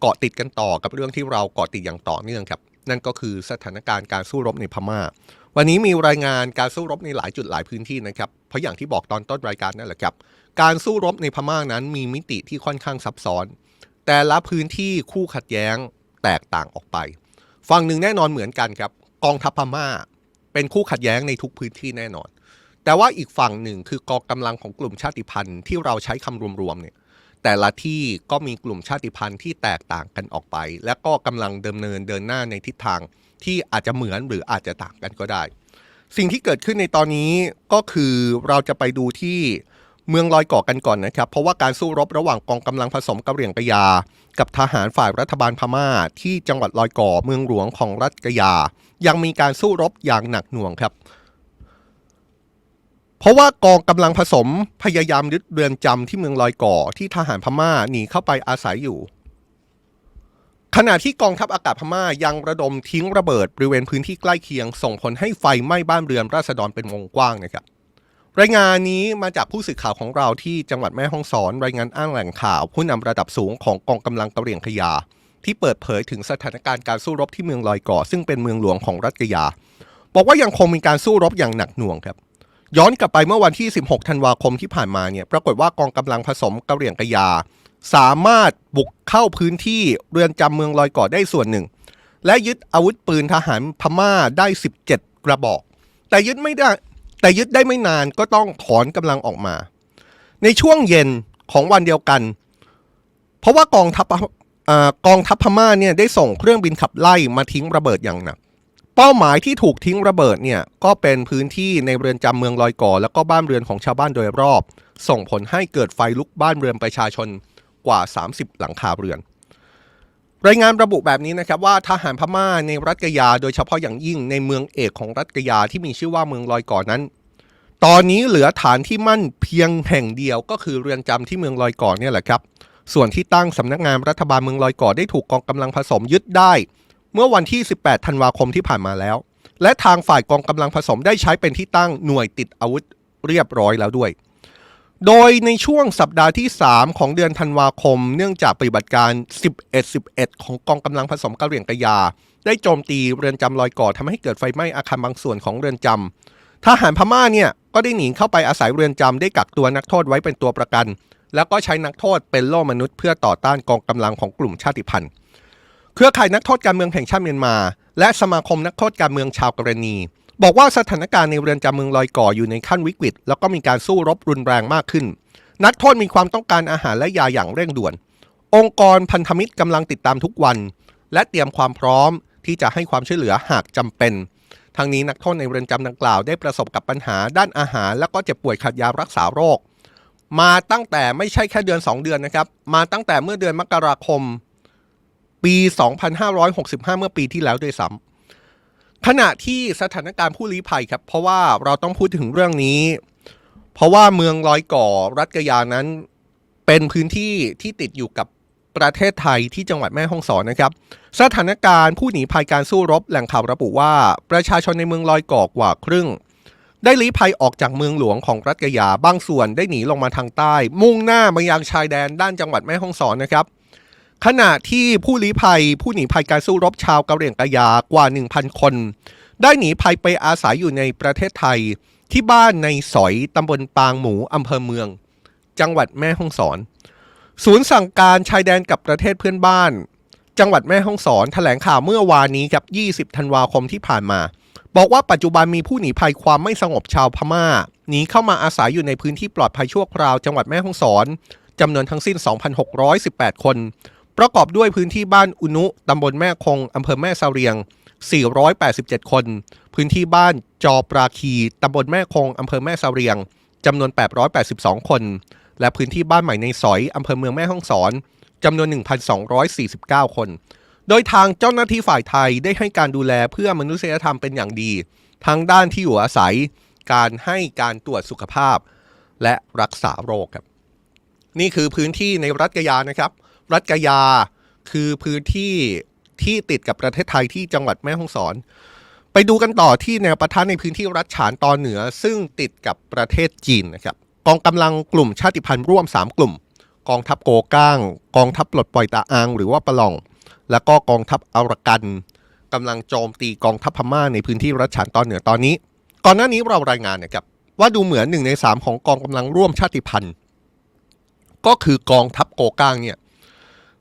เกาะติดกันต่อกับเรื่องที่เราเกาะติดอย่างต่อเนื่องครับ นั่นก็คือสถานการณ์การสู้รบในพม่า วันนี้มีรายงานการสู้รบในหลายจุดหลายพื้นที่นะครับ เพราะอย่างที่บอกตอนต้นรายการนั่นแหละครับ การสู้รบในพม่านั้นมีมิติที่ค่อนข้างซับซ้อน แต่ละพื้นที่คู่ขัดแย้งแตกต่างออกไปฝั่งหนึ่งแน่นอนเหมือนกันครับ กองทัพพม่า เป็นคู่ขัดแย้งในทุกพื้นที่แน่นอน แต่ว่าอีกฝั่งหนึ่งคือกองกำลังของกลุ่มชาติพันธุ์ที่เราใช้คำรวมๆเนี่ย แต่ละที่ก็มีกลุ่มชาติพันธุ์ที่แตกต่างกันออกไป และก็กำลังเดิมเนินเดินหน้าในทิศทางที่อาจจะเหมือนหรืออาจจะต่างกันก็ได้ สิ่งที่เกิดขึ้นในตอนนี้ก็คือเราจะไปดูที่เมืองลอยเกาะกันก่อนนะครับ เพราะว่าการสู้รบระหว่างกองกำลังผสมกะเหรี่ยงกะยา กับทหารฝ่ายรัฐบาลพม่า ที่จังหวัดลอยเกาะเมืองหลวงของรัฐกะยา ยังมีการสู้รบอย่างหนักหน่วงครับ เพราะว่ากองกำลังผสมพยายามยึดเรือนจำที่เมืองลอยก่อที่ทหารพม่าหนีเข้าไปอาศัยอยู่ ขณะที่กองทัพอากาศพม่ายังระดมทิ้งระเบิดบริเวณพื้นที่ใกล้เคียง ส่งผลให้ไฟไหม้บ้านเรือนราษฎรเป็นวงกว้างนะครับรายงานนี้มาจากผู้สื่อข่าวของเราที่จังหวัดแม่ฮ่องสอน รายงานอ้างแหล่งข่าว ผู้นำระดับสูงของกองกำลังกะเหรี่ยงขยา ที่เปิดเผยถึงสถานการณ์การสู้รบที่เมืองลอยก่อ ซึ่งเป็นเมืองหลวงของรัฐกะยา บอกว่ายังคงมีการสู้รบอย่างหนักหน่วงครับ ย้อนกลับไปเมื่อวันที่ 16 ธันวาคมที่ผ่านมาเนี่ย ปรากฏว่ากองกำลังผสมกะเหรี่ยงกะยา สามารถบุกเข้าพื้นที่เรือนจำเมืองลอยเกาะได้ส่วนหนึ่ง และยึดอาวุธปืนทหารพม่าได้ 17 กระบอก แต่ยึดไม่ได้แต่ยึดได้ไม่นานก็ต้องถอนกำลังออกมา ในช่วงเย็นของวันเดียวกัน เพราะว่ากองทัพกองทัพพม่าเนี่ยได้ส่งเครื่องบินขับไล่มาทิ้งระเบิดอย่างหนัก เป้าหมายที่ถูกทิ้งระเบิดเนี่ยก็เป็นพื้นที่ในเรือนจำเมืองลอยก่อ แล้วก็บ้านเรือนของชาวบ้านโดยรอบ ส่งผลให้เกิดไฟลุกบ้านเรือนประชาชนกว่า 30 หลังคาเรือน รายงานระบุแบบนี้นะครับว่าทหารพม่าในรัฐกยา โดยเฉพาะอย่างยิ่งในเมืองเอกของรัฐกยาที่มีชื่อว่าเมืองลอยก่อนั้น ตอนนี้เหลือฐานที่มั่นเพียงแห่งเดียวก็คือเรือนจำที่เมืองลอยก่อเนี่ยแหละครับ ส่วนที่ตั้งสำนักงานรัฐบาลเมืองลอยก่อได้ถูกกองกำลังผสมยึดได้ เมื่อวันที่ 18 ธันวาคมที่ผ่านมาแล้ว และทางฝ่ายกองกำลังผสมได้ใช้เป็นที่ตั้งหน่วยติดอาวุธเรียบร้อยแล้วด้วย โดยในช่วงสัปดาห์ที่ 3 ของเดือนธันวาคม เนื่องจากปฏิบัติการ 11-11 ของกองกำลังผสมกะเหรี่ยงกะยา ได้โจมตีเรือนจำลอยก่อทำให้เกิดไฟไหม้อาคารบางส่วนของเรือนจำทหารพม่าเนี่ยก็ได้หนีเข้าไปอาศัยเรือนจำได้กักตัวนักโทษไว้เป็นตัวประกัน แล้วก็ใช้นักโทษเป็นโล่มนุษย์เพื่อต่อต้านกองกำลังของกลุ่มชาติพันธุ์ เครือข่ายนักโทษการเมืองแห่งชาติเมียนมา และสมาคมนักโทษการเมืองชาวกรณี บอกว่าสถานการณ์ในเรือนจำเมืองลอยก่ออยู่ในขั้นวิกฤต แล้วก็มีการสู้รบรุนแรงมากขึ้น นักโทษมีความต้องการอาหารและยาอย่างเร่งด่วน องค์กรพันธมิตรกำลังติดตามทุกวัน และเตรียมความพร้อมที่จะให้ความช่วยเหลือหากจำเป็นทั้งนี้นักโทษในเรือนจำดังกล่าวได้ประสบกับปัญหาด้านอาหาร และก็เจ็บป่วยขาดยารักษาโรค มาตั้งแต่ไม่ใช่แค่เดือน 2 เดือนนะครับ มาตั้งแต่เมื่อเดือนมกราคม ปี 2565 เมื่อปีที่แล้วด้วยซ้ำขณะที่สถานการณ์ผู้ลี้ภัยครับ เพราะว่าเราต้องพูดถึงเรื่องนี้ เพราะว่าเมืองลอยก่อรัฐกะยานั้นเป็นพื้นที่ที่ติดอยู่กับประเทศไทยที่จังหวัดแม่ฮ่องสอนนะครับ สถานการณ์ผู้หนีภัยการสู้รบแหล่งข่าวระบุว่า ประชาชนในเมืองลอยก่อกว่าครึ่ง ได้ลี้ภัยออกจากเมืองหลวงของรัฐกะยาบางส่วนได้หนีลงมาทางใต้ มุ่งหน้ามายังชายแดนด้านจังหวัดแม่ฮ่องสอนนะครับ ขณะที่ผู้ลี้ภัยผู้หนีภัยการสู้รบชาวกะเหรี่ยงกะยากว่า 1,000 คน ได้หนีภัยไปอาศัยอยู่ในประเทศไทย ที่บ้านในสอยตำบลปางหมูอำเภอเมือง จังหวัดแม่ฮ่องสอน ศูนย์สั่งการชายแดนกับประเทศเพื่อนบ้าน จังหวัดแม่ฮ่องสอน แถลงข่าวเมื่อวานนี้ครับ 20 ธันวาคมที่ผ่านมา บอกว่าปัจจุบันมีผู้หนีภัยความไม่สงบชาวพม่าหนีเข้ามาอาศัยอยู่ในพื้นที่ปลอดภัยชั่วคราวจังหวัดแม่ฮ่องสอนจำนวนทั้งสิ้น 2,618 คน ประกอบด้วยพื้นที่บ้านอุนุตำบลแม่คงอำเภอแม่เสาเรียง 487 คน พื้นที่บ้านจอปราคีตำบลแม่คงอำเภอแม่เสาเรียงจำนวน 882 คน และพื้นที่บ้านใหม่ในสอยอำเภอเมืองแม่ฮ่องสอนจำนวน 1,249 คน โดยทางเจ้าหน้าที่ฝ่ายไทยได้ให้การดูแลเพื่อมนุษยธรรมเป็นอย่างดี ทั้งด้านที่อยู่อาศัย การให้การตรวจสุขภาพ และรักษาโรคครับ นี่คือพื้นที่ในรัฐกยานะครับ รัฐกยา คือพื้นที่ที่ติดกับประเทศไทยที่จังหวัดแม่ฮ่องสอน ไปดูกันต่อที่แนวปะทะในพื้นที่รัฐฉานตอนเหนือ ซึ่งติดกับประเทศจีนนะครับกองกำลังกลุ่มชาติพันธุ์ร่วม 3 กลุ่ม กองทัพโกก้าง กองทัพปลดปล่อยตาอางหรือว่าปะล่อง แล้วก็กองทัพอารากันกำลังโจมตีกองทัพพม่าในพื้นที่รัชฉานตอนเหนือตอนนี้ ก่อนหน้านี้เรารายงานนะครับว่าดูเหมือนหนึ่งในสามของกองกำลังร่วมชาติพันธุ์ ก็คือกองทัพโกก้างเนี่ย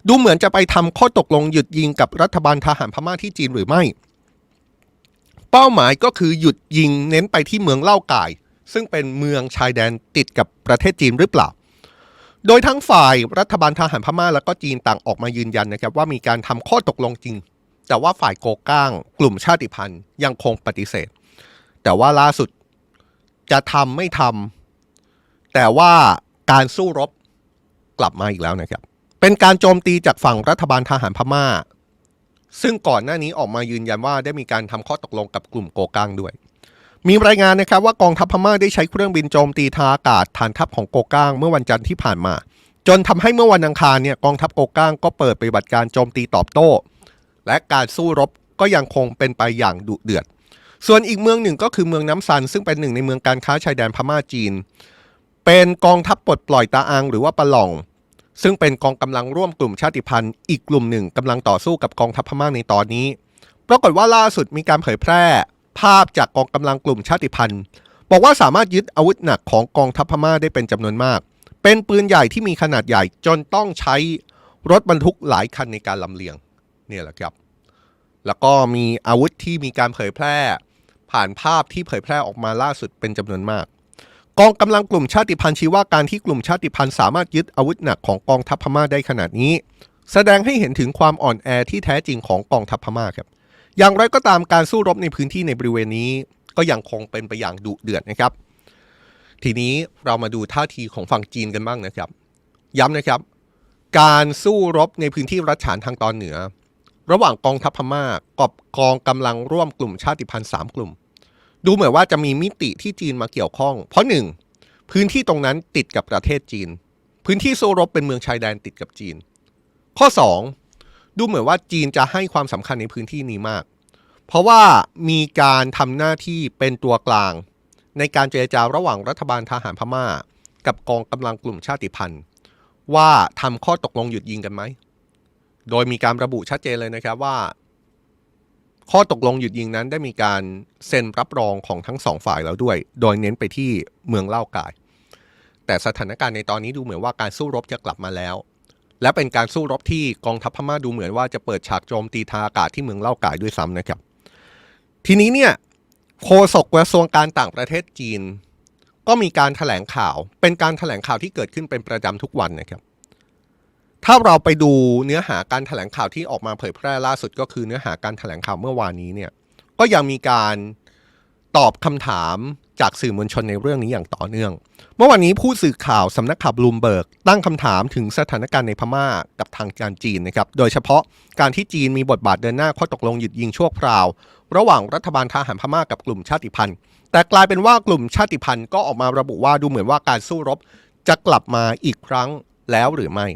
ดูเหมือนจะไปทำข้อตกลงหยุดยิงกับรัฐบาลทหารพม่าที่จีนหรือไม่ เป้าหมายก็คือหยุดยิงเน้นไปที่เมืองเล่าก่าย ซึ่งเป็นเมืองชายแดนติดกับประเทศจีนหรือเปล่า โดยทั้งฝ่ายรัฐบาลทหารพม่าแล้วก็จีนต่างออกมายืนยันนะครับว่ามีการทำข้อตกลงจริง แต่ว่าฝ่ายโกก้าง กลุ่มชาติพันธุ์ยังคงปฏิเสธ แต่ว่าล่าสุดจะทำไม่ทำแต่ว่าการสู้รบกลับมาอีกแล้วนะครับ เป็นการโจมตีจากฝั่งรัฐบาลทหารพม่า ซึ่งก่อนหน้านี้ออกมายืนยันว่าได้มีการทำข้อตกลงกับกลุ่มโกก้างด้วย มีรายงานนะครับว่ากองทัพพม่าได้ใช้เครื่องบินโจมตีทางอากาศฐานทัพของโกก้างเมื่อวันจันทร์ที่ผ่านมา จนทำให้เมื่อวันอังคารเนี่ยกองทัพโกก้างก็เปิดปฏิบัติการโจมตีตอบโต้ และการสู้รบก็ยังคงเป็นไปอย่างดุเดือด ส่วนอีกเมืองหนึ่งก็คือเมืองน้ำซัน ซึ่งเป็นหนึ่งในเมืองการค้าชายแดนพม่าจีน เป็นกองทัพปลดปล่อยตาอังหรือว่าปะหล่อง ซึ่งเป็นกองกำลังร่วมกลุ่มชาติพันธุ์ อีกกลุ่มหนึ่งกำลังต่อสู้กับกองทัพพม่าในตอนนี้ ปรากฏว่าล่าสุดมีการเผยแพร่ ภาพจากกองกำลังกลุ่มชาติพันธุ์ บอกว่าสามารถยึดอาวุธหนักของกองทัพพม่าได้เป็นจำนวนมาก เป็นปืนใหญ่ที่มีขนาดใหญ่จนต้องใช้รถบรรทุกหลายคันในการลำเลียงเนี่ยแหละครับ แล้วก็มีอาวุธที่มีการเผยแพร่ ผ่านภาพที่เผยแพร่ออกมาล่าสุดเป็นจำนวนมาก กองกำลังกลุ่มชาติพันธุ์ชี้ว่าการที่กลุ่มชาติพันธุ์สามารถยึดอาวุธหนักของกองทัพพม่าได้ขนาดนี้ แสดงให้เห็นถึงความอ่อนแอที่แท้จริงของกองทัพพม่าครับ อย่างไรก็ตามการสู้รบในพื้นที่ในบริเวณนี้ ก็ยังคงเป็นไปอย่างดุเดือดนะครับ ทีนี้เรามาดูท่าทีของฝั่งจีนกันบ้างนะครับ ย้ำนะครับ การสู้รบในพื้นที่รัชฉานทางตอนเหนือ ระหว่างกองทัพพม่ากับกองกำลังร่วมกลุ่มชาติพันธุ์สามกลุ่ม ดูเหมือนว่าจะมีมิติที่จีนมาเกี่ยวข้อง เพราะหนึ่งพื้นที่ตรงนั้นติดกับประเทศจีน พื้นที่สู้รบเป็นเมืองชายแดนติดกับจีน ข้อ 2 ดูเหมือนว่าจีนจะให้ความสำคัญในพื้นที่นี้มาก เพราะว่ามีการทำหน้าที่เป็นตัวกลาง ในการเจรจาระหว่างรัฐบาลทหารพม่า กับกองกำลังกลุ่มชาติพันธุ์ ว่าทำข้อตกลงหยุดยิงกันไหม โดยมีการระบุชัดเจนเลยนะครับว่า ข้อตกลงหยุดยิงนั้นได้มีการเซ็นรับรองของทั้งสองฝ่ายแล้วด้วย โดยเน้นไปที่เมืองเล่ากาย แต่สถานการณ์ในตอนนี้ดูเหมือนว่าการสู้รบจะกลับมาแล้ว และเป็นการสู้รบที่กองทัพพม่าดูเหมือนว่าจะเปิดฉากโจมตีทางอากาศที่เมืองเล่ากายด้วยซ้ำนะครับ ทีนี้เนี่ยโฆษกกระทรวงการต่างประเทศจีน ก็มีการถแถลงข่าว เป็นการถแถลงข่าวที่เกิดขึ้นเป็นประจำทุกวันนะครับ ถ้าเราไปดูเนื้อหาการถแถลงข่าวที่ออกมาเผยแพร่ล่าสุดก็คือเนื้อหาการถแถลงข่าวเมื่อวานนี้เนี่ยก็ยังมีการตอบคำถามจากสื่อมวลชนในเรื่องนี้อย่างต่อเนื่อง เมื่อวานนี้ผู้สื่อข่าวสำนักข่าวบลูมเบิร์กตั้งคำถามถึงสถานการณ์ในพม่ากับทางการจีนนะครับ โดยเฉพาะการที่จีนมีบทบาทเดินหน้าข้อตกลงหยุดยิงชั่วคราว ระหว่างรัฐบาลทหารพม่ากับกลุ่มชาติพันธุ์ แต่กลายเป็นว่ากลุ่มชาติพันธุ์ก็ออกมาระบุว่าดูเหมือนว่าการสู้รบจะกลับมาอีกครั้งแล้วหรือไม่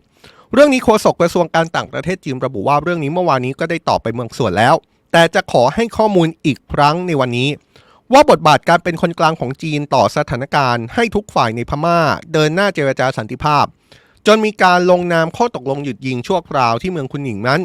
เรื่องนี้โฆษกกระทรวงการต่างประเทศจีนระบุว่าเรื่องนี้เมื่อวานนี้ก็ได้ตอบไปเมืองส่วนแล้ว แต่จะขอให้ข้อมูลอีกครั้งในวันนี้ ว่าบทบาทการเป็นคนกลางของจีนต่อสถานการณ์ ให้ทุกฝ่ายในพม่า เดินหน้าเจรจาสันติภาพ จนมีการลงนามข้อตกลงหยุดยิงชั่วคราวที่เมืองคุนหนิงนั้น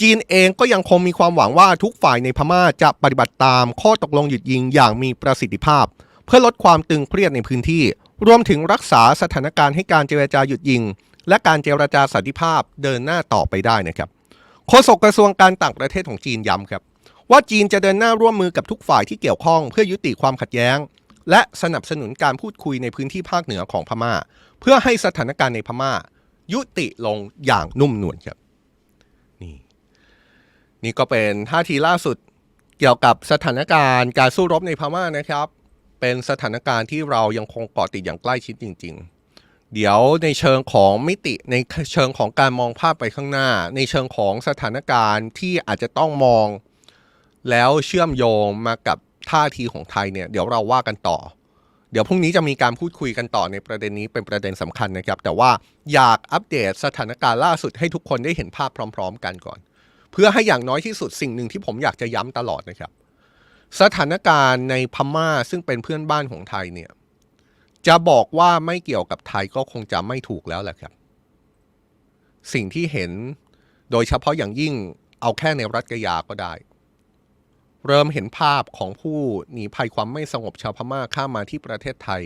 จีนเองก็ยังคงมีความหวังว่าทุกฝ่ายในพม่าจะปฏิบัติตามข้อตกลงหยุดยิงอย่างมีประสิทธิภาพ เพื่อลดความตึงเครียดในพื้นที่ รวมถึงรักษาสถานการณ์ให้การเจรจาหยุดยิง และการเจรจาสันติภาพเดินหน้าต่อไปได้นะครับโฆษกกระทรวงการต่างประเทศของจีนย้ำครับ ว่าจีนจะเดินหน้าร่วมมือกับทุกฝ่ายที่เกี่ยวข้องเพื่อยุติความขัดแย้ง และสนับสนุนการพูดคุยในพื้นที่ภาคเหนือของพม่า เพื่อให้สถานการณ์ในพม่า ยุติลงอย่างนุ่มนวลครับนี่นี่ก็เป็นท่าทีล่าสุดเกี่ยวกับสถานการณ์การสู้รบในพม่านะครับ เป็นสถานการณ์ที่เรายังคงเกาะติดอย่างใกล้ชิดจริง ๆ เดี๋ยวในเชิงของมิติในเชิงของการมองภาพไปข้างหน้า ในเชิงของสถานการณ์ที่อาจจะต้องมอง แล้วเชื่อมโยงมากับท่าทีของไทยเนี่ยเดี๋ยวเราว่ากันต่อ เดี๋ยวพรุ่งนี้จะมีการพูดคุยกันต่อในประเด็นนี้เป็นประเด็นสำคัญนะครับ แต่ว่าอยากอัปเดตสถานการณ์ล่าสุดให้ทุกคนได้เห็นภาพพร้อม ๆ กันก่อน เพื่อให้อย่างน้อยที่สุดสิ่งหนึ่งที่ผมอยากจะย้ำตลอดนะครับ สถานการณ์ในพม่าซึ่งเป็นเพื่อนบ้านของไทยเนี่ย จะบอกว่าไม่เกี่ยวกับไทยก็คงจะไม่ถูกแล้วแหละครับ สิ่งที่เห็นโดยเฉพาะอย่างยิ่งเอาแค่ในรัฐกยาก็ได้ เริ่มเห็นภาพของผู้หนีภัยความไม่สงบชาวพม่าข้ามมาที่ประเทศไทย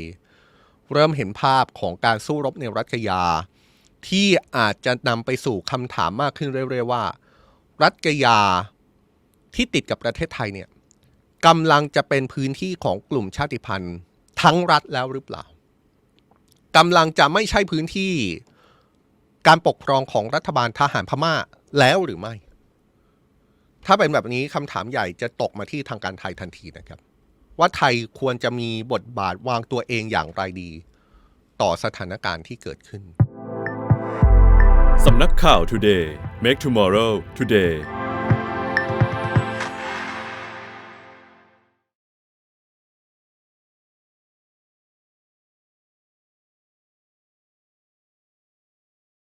เริ่มเห็นภาพของการสู้รบในรัฐกยา ที่อาจจะนำไปสู่คำถามมากขึ้นเรื่อยๆว่า รัฐกยาที่ติดกับประเทศไทยเนี่ยกำลังจะเป็นพื้นที่ของกลุ่มชาติพันธุ์ ทั้งรัฐแล้วหรือเปล่ากำลังจะไม่ใช่พื้นที่การปกครองของรัฐบาลทหารพม่าแล้วหรือไม่ ถ้าเป็นแบบนี้คำถามใหญ่จะตกมาที่ทางการไทยทันทีนะครับ ว่าไทยควรจะมีบทบาทวางตัวเองอย่างไรดี ต่อสถานการณ์ที่เกิดขึ้น สำนักข่าว Today Make Tomorrow Today